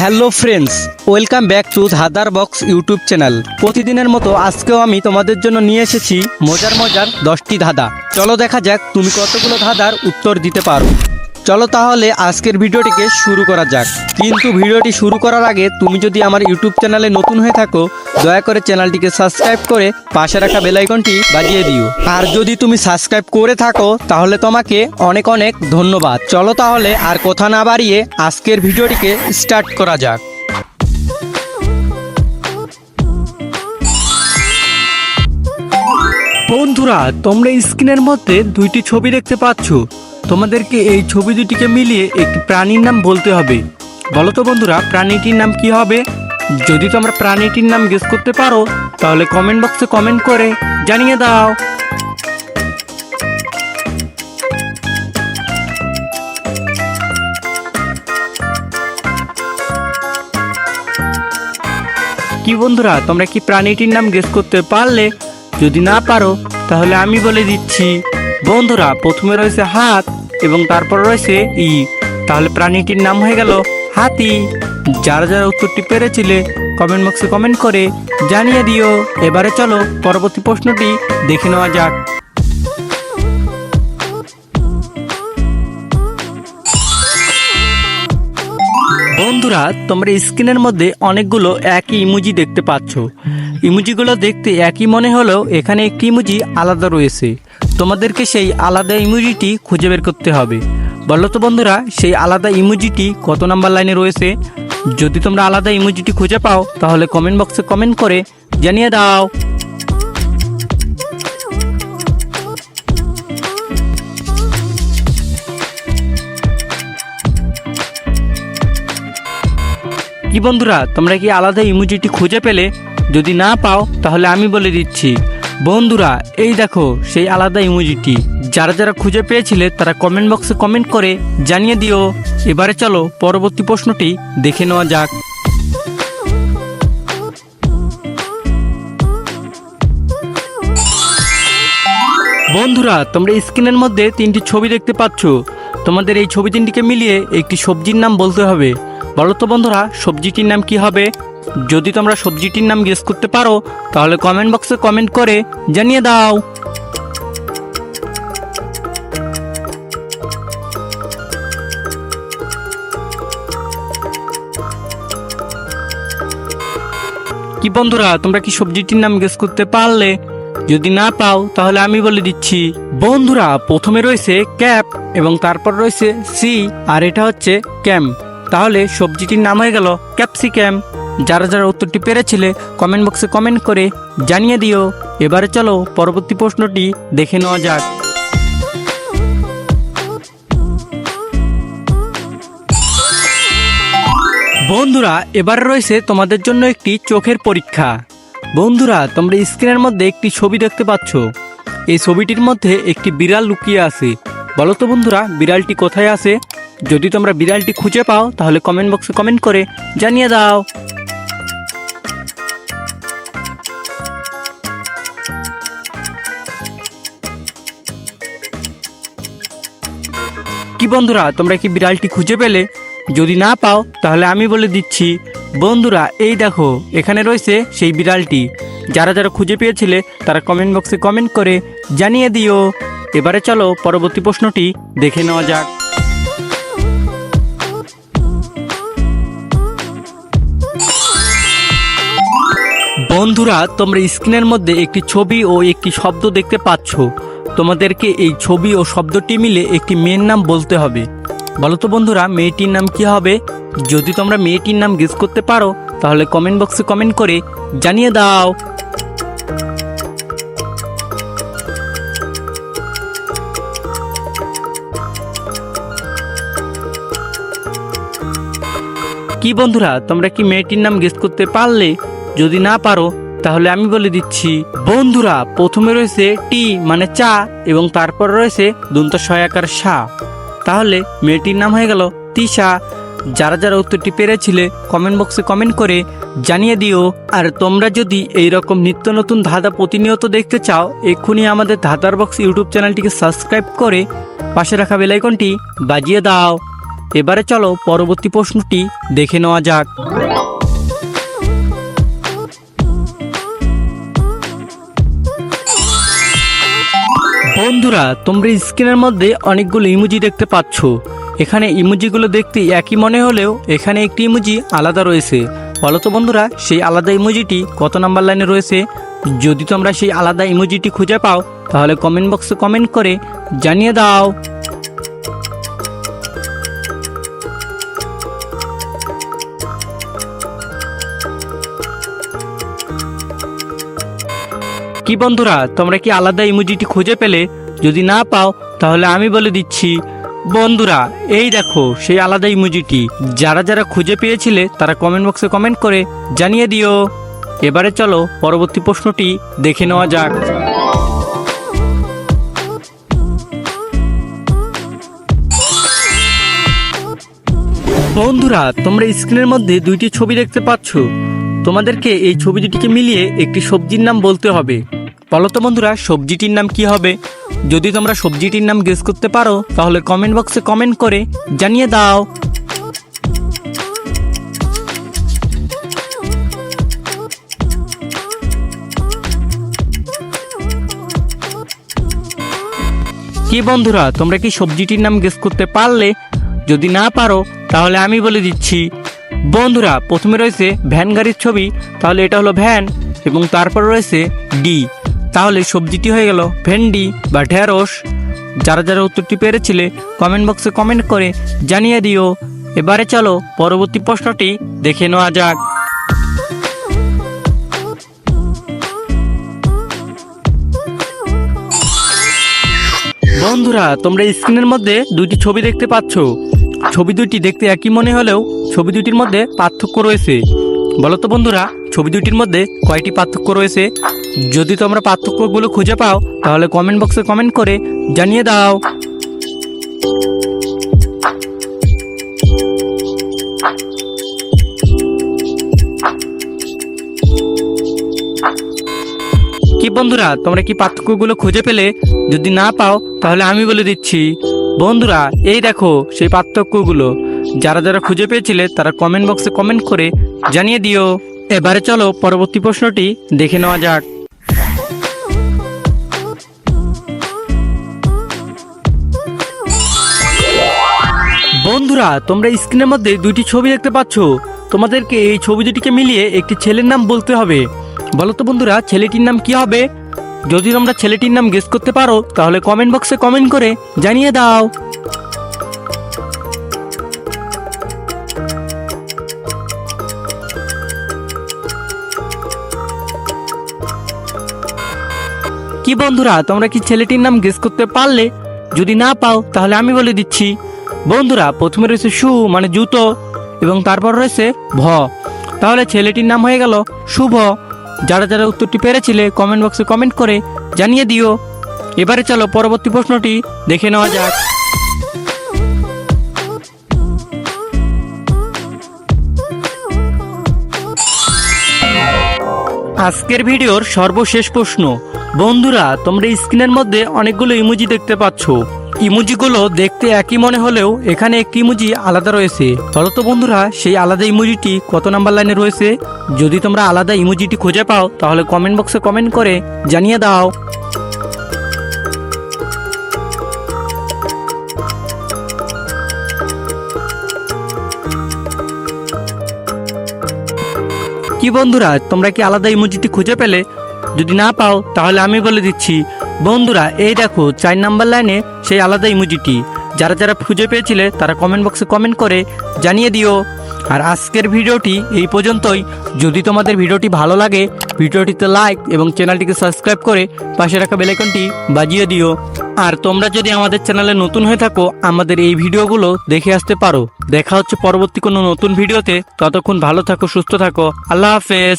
Hello friends, welcome back to ধাদার box YouTube channel. প্রতিদিনের মতো আজকেও আমি তোমাদের জন্য নিয়ে এসেছি মজার মজার দশটি ধাঁধা। চলো দেখা যাক তুমি কতগুলো ধাঁধার উত্তর দিতে পারো। চলো তাহলে আজকের ভিডিওটিকে শুরু করা যাক। কিন্তু ভিডিওটি শুরু করার আগে তুমি যদি আমার ইউটিউব চ্যানেলে নতুন হয়ে থাকো, দয়া করে চ্যানেলটিকে সাবস্ক্রাইব করে পাশে রাখা বেলাইকনটি বাজিয়ে দিও। আর যদি তুমি সাবস্ক্রাইব করে থাকো, তাহলে তোমাকে অনেক অনেক ধন্যবাদ। চলো তাহলে আর কথা না বাড়িয়ে আজকের ভিডিওটিকে স্টার্ট করা যাক। বন্ধুরা, তোমরা স্ক্রিনের মধ্যে দুইটি ছবি দেখতে পাচ্ছ। তোমাদেরকে এই ছবি দুটিকে মিলিয়ে একটি প্রাণীর নাম বলতে হবে। বলো তো বন্ধুরা, প্রাণীটির নাম কি হবে? যদি তোমরা প্রাণীটির নাম গেস করতে পারো, তাহলে কমেন্ট বক্সে কমেন্ট করে জানিয়ে দাও। কি বন্ধুরা, তোমরা কি প্রাণীটির নাম গেস করতে পারলে? যদি না পারো, তাহলে আমি বলে দিচ্ছি, বন্ধুরা, প্রথমে রয়েছে হাত এবং তারপর রয়েছে ই। তাহলে প্রাণীটির নাম হয়ে গেল হাতি। যারা যারা উত্তরটি পেরেছিলে কমেন্ট বক্সে কমেন্ট করে জানিয়ে দিও। এবারে চলো পরবর্তী প্রশ্নটি দেখে নেওয়া যাক। বন্ধুরা, তোমরা স্ক্রিনের মধ্যে অনেকগুলো একই ইমুজি দেখতে পাচ্ছ। ইমুজিগুলো দেখতে একই মনে হলেও এখানে একটি ইমুজি আলাদা রয়েছে। তোমাদেরকে সেই আলাদা ইমুজিটি খুঁজে বের করতে হবে। বলো তো বন্ধুরা, সেই আলাদা ইমুজিটি কত নাম্বার লাইনে রয়েছে? যদি তোমরা আলাদা ইমুজিটি খুঁজে পাও, তাহলে কমেন্ট বক্সে কমেন্ট করে জানিয়ে দাও। কি বন্ধুরা, তোমরা কি আলাদা ইমোজিটি খুঁজে পেলে? যদি না পাও, তাহলে আমি বলে দিচ্ছি। বন্ধুরা, এই দেখো, সেই আলাদা ইমোজিটি যারা যারা খুঁজে পেয়েছিলে, তারা কমেন্ট বক্সে কমেন্ট করে জানিয়ে দিও। এবারে চলো, পরবর্তী প্রশ্নটি দেখে নেওয়া যাক। বন্ধুরা, তোমরা স্ক্রিনের মধ্যে তিনটি ছবি দেখতে পাচ্ছ। তোমাদের এই ছবি তিনটিকে মিলিয়ে একটি সবজির নাম বলতে হবে। বলো তো বন্ধুরা, সবজিটির নাম কি হবে? যদি তোমরা সবজিটির নাম গেস করতে পারো, তাহলে কমেন্ট বক্সে কমেন্ট করে জানিয়ে দাও। কি বন্ধুরা, তোমরা কি সবজিটির নাম গেস করতে পারলে? যদি না পাও, তাহলে আমি বলে দিচ্ছি। বন্ধুরা, প্রথমে রয়েছে ক্যাপ এবং তারপর রয়েছে সি, আর এটা হচ্ছে ক্যাম্প তাহলে সবজিটির নাম হয়ে গেল ক্যাপসিক্যাম যারা যারা উত্তরটি পেরেছিলে কমেন্ট বক্সে কমেন্ট করে জানিয়ে দিও। এবারে চলো পরবর্তী প্রশ্নটি দেখে নেওয়া যাক। বন্ধুরা, এবার রয়েছে তোমাদের জন্য একটি চোখের পরীক্ষা। বন্ধুরা, তোমরা স্ক্রিনের মধ্যে একটি ছবি দেখতে পাচ্ছ। এই ছবিটির মধ্যে একটি বিড়াল লুকিয়ে আছে। বলো তো বন্ধুরা, বিড়ালটি কোথায় আছে? যদি তোমরা বিড়ালটি খুঁজে পাও, তাহলে কমেন্ট বক্সে কমেন্ট করে জানিয়ে দাও। বন্ধুরা, তোমরা কি বিড়ালটি খুঁজে পেলে? যদি না পাও, তাহলে আমি বলে দিচ্ছি, বন্ধুরা, এই দেখো, এখানে রয়েছে সেই বিড়ালটি। যারা যারা খুঁজে পেয়েছিলে, তারা কমেন্ট বক্সে কমেন্ট করে জানিয়ে দিও। এবারে চলো, পরবর্তী প্রশ্নটি দেখে নেওয়া যাক। বন্ধুরা, তোমরা স্ক্রিনের মধ্যে একটি ছবি ও একটি শব্দ দেখতে পাচ্ছ। তোমাদেরকে এই ছবি ও শব্দটি মিলে একটি মেয়ের নাম বলতে হবে। বলো তো বন্ধুরা, মেয়েটির নাম কি হবে? যদি তোমরা মেয়েটির নাম গেস করতে পারো, তাহলে কমেন্ট বক্সে কমেন্ট করে জানিয়ে দাও। কি বন্ধুরা, তোমরা কি মেয়েটির নাম গেস করতে পারলে? যদি না পারো তাহলে আমি বলে দিচ্ছি, বন্ধুরা, প্রথমে রয়েছে টি মানে চা এবং তারপর রয়েছে দন্ত সহায়কার সা। তাহলে মেয়েটির নাম হয়ে গেল তিশা। যারা যারা উত্তরটি পেরেছিলে কমেন্ট বক্সে কমেন্ট করে জানিয়ে দিও। আর তোমরা যদি এই রকম নিত্য নতুন ধাঁধা প্রতিনিয়ত দেখতে চাও, এক্ষুনি আমাদের ধাঁধার বক্স ইউটিউব চ্যানেলটিকে সাবস্ক্রাইব করে পাশে রাখা বেলাইকনটি বাজিয়ে দাও। এবারে চলো পরবর্তী প্রশ্নটি দেখে নেওয়া যাক। বন্ধুরা, তোমরা স্ক্রিনের মধ্যে অনেকগুলো ইমোজি দেখতে পাচ্ছ। এখানে ইমোজিগুলো দেখতে একই মনে হলেও এখানে একটি ইমোজি আলাদা রয়েছে। বলতো বন্ধুরা, সেই আলাদা ইমোজিটি কত নাম্বার লাইনে রয়েছে? যদি তোমরা সেই আলাদা ইমোজিটি খুঁজে পাও, তাহলে কমেন্ট বক্সে কমেন্ট করে জানিয়ে দাও। কি বন্ধুরা, তোমরা কি আলাদা ইমোজিটি খুঁজে পেলে? যদি না পাও, তাহলে আমি বলে দিচ্ছি, বন্ধুরা, এই দেখো সেই আলাদা ইমোজিটি। যারা যারা খুঁজে পেয়েছিলে, তারা কমেন্ট বক্সে কমেন্ট করে জানিয়ে দিও। এবারে চলো, পরবর্তী প্রশ্নটি দেখে নেওয়া যাক। বন্ধুরা, তোমরা স্ক্রিনের মধ্যে দুইটি ছবি দেখতে পাচ্ছ। তোমাদেরকে এই ছবি দুটিকে মিলিয়ে একটি সবজির নাম বলতে হবে। বলো তো বন্ধুরা, সবজিটির নাম কি হবে? যদি তোমরা সবজিটির নাম গেস করতে পারো, তাহলে কমেন্ট বক্সে কমেন্ট করে জানিয়ে দাও। কি বন্ধুরা, তোমরা কি সবজিটির নাম গেস করতে পারলে? যদি না পারো, তাহলে আমি বলে দিচ্ছি। বন্ধুরা, প্রথমে রয়েছে ভ্যান গাড়ির ছবি, তাহলে এটা হলো ভ্যান, এবং তারপর রয়েছে ডি। তাহলে সবজিটি হয়ে গেল ভেন্ডি বা ঢেঁড়স। যারা যারা উত্তরটি পেরেছিলে কমেন্ট বক্সে কমেন্ট করে জানিয়ে দিও। এবারে চলো পরবর্তী প্রশ্নটি দেখে নেওয়া যাক। বন্ধুরা, তোমরা স্ক্রিনের মধ্যে দুইটি ছবি দেখতে পাচ্ছ। ছবি দুইটি দেখতে একই মনে হলেও ছবি দুইটির মধ্যে পার্থক্য রয়েছে। বলো তো বন্ধুরা, ছবি দুইটির মধ্যে কয়টি পার্থক্য রয়েছে? যদি তোমরা পার্থক্যগুলো খুঁজে পাও, তাহলে কমেন্ট বক্সে কমেন্ট করে জানিয়ে দাও। কি বন্ধুরা, তোমরা কি পার্থক্যগুলো খুঁজে পেলে? যদি না পাও, তাহলে আমি বলে দিচ্ছি। বন্ধুরা, এই দেখো সেই পার্থক্যগুলো যারা যারা খুঁজে পেয়েছিলে, তারা কমেন্ট বক্সে কমেন্ট করে জানিয়ে দিও। এবারে চলো পরবর্তী প্রশ্নটি দেখে নেওয়া যাক। বন্ধুরা, তোমরা স্ক্রিনের মধ্যে দুইটি ছবি দেখতে পাচ্ছ। তোমাদেরকে এই ছবি দুটিকে মিলিয়ে একটি ছেলের নাম বলতে হবে। বলো তো বন্ধুরা, ছেলেটির নাম কি হবে? যদি তোমরা ছেলেটির নাম গেস করতে পারো, তাহলে কমেন্ট বক্সে কমেন্ট করে জানিয়ে দাও। কি বন্ধুরা, তোমরা কি ছেলেটির নাম গেস করতে পারলে? যদি না পাও, তাহলে আমি বলে দিচ্ছি। বন্ধুরা, প্রথমে রয়েছে সু মানে জুতো, এবং তারপর রয়েছে ভ। তাহলে ছেলেটির নাম হয়ে গেল শুভ। যারা যারা উত্তরটি পেরেছিলে কমেন্ট বক্সে কমেন্ট করে জানিয়ে দিও। এবারে চলো পরবর্তী প্রশ্নটি দেখে নেওয়া যাক। আজকের ভিডিওর সর্বশেষ প্রশ্ন। বন্ধুরা, তোমরা স্ক্রিনের মধ্যে অনেকগুলো ইমোজি দেখতে পাচ্ছ। ইমোজিগুলো দেখতে একই মনে হলেও এখানে একটি ইমোজি আলাদা রয়েছে। বলো তো বন্ধুরা, সেই আলাদা ইমোজিটি কত নাম্বার লাইনে রয়েছে? যদি তোমরা আলাদা ইমোজিটি খুঁজে পাও, তাহলে কমেন্ট বক্সে কমেন্ট করে জানিয়ে দাও। কি বন্ধুরা, তোমরা কি আলাদা ইমোজিটি খুঁজে পেলে? যদি না পাও, তাহলে আমি বলে দিচ্ছি। বন্ধুরা, এই দেখো, চার নাম্বার লাইনে সেই আলাদা ইমোজিটি যারা যারা খুঁজে পেয়েছিলে, তারা কমেন্ট বক্সে কমেন্ট করে জানিয়ে দিও। আর আজকের ভিডিওটি এই পর্যন্তই। যদি তোমাদের ভিডিওটি ভালো লাগে, ভিডিওটিতে লাইক এবং চ্যানেলটিকে সাবস্ক্রাইব করে পাশে রাখা বেলাইকনটি বাজিয়ে দিও। আর তোমরা যদি আমাদের চ্যানেলে নতুন হয়ে থাকো, আমাদের এই ভিডিওগুলো দেখে আসতে পারো। দেখা হচ্ছে পরবর্তী কোনো নতুন ভিডিওতে। ততক্ষণ ভালো থাকো, সুস্থ থাকো। আল্লাহ হাফেজ।